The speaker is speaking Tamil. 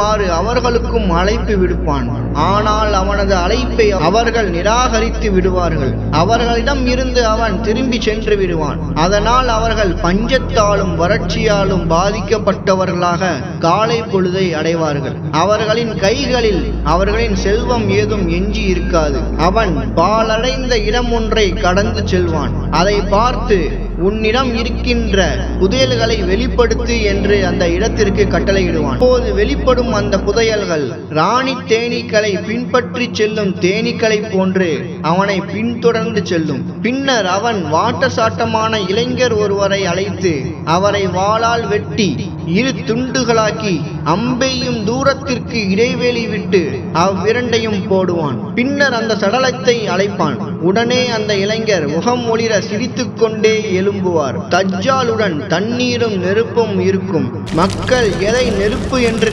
வருமாறு அவர்களுக்கும் அழைப்பு விடுப்பான். ஆனால் அவனது அழைப்பை அவர்கள் நிராகரித்து விடுவார்கள். அவர்களிடம் இருந்து அவன் திரும்பி சென்று விடுவான். அதனால் அவர்கள் பஞ்சத்தாலும் வறட்சியாலும் பாதிக்கப்பட்டவர்களாக காலை பொழுதை அடைவார்கள். அவர்களின் கைகளில் அவர்களின் செல்வம் ஏதும் எஞ்சி இருக்காது. அவன் பாலடைந்த இடம் ஒன்றை கடந்து செல்வான். அதை பார்த்து உன்னிடம் இருக்கின்ற புதையல்களை வெளிப்படுத்து என்று அந்த இடத்திற்கு கட்டளையிடுவான். அப்போது வெளிப்படும் அந்த புதையல்கள் ராணி தேனீக்களை பின்பற்றி செல்லும் தேனீக்களைப் போன்று அவனை பின்தொடர்ந்து செல்லும். பின்னர் அவன் வாட்டசாட்டமான இளைஞர் ஒருவரை அழைத்து அவரை வாளால் வெட்டி இரு துண்டுகளாக்கி அம்பையும் தூரத்திற்கு இடைவெளி விட்டு அவ்விரண்டையும் போடுவான். பின்னர் அந்த சடலத்தை அழைப்பான். உடனே அந்த இளைஞர் முகம் ஒளிர சிரித்துக்கொண்டே எழும்புவார். தஜ்ஜாலுடன் தண்ணீரும் நெருப்பும் இருக்கும். மக்கள் எதை நெருப்பு என்று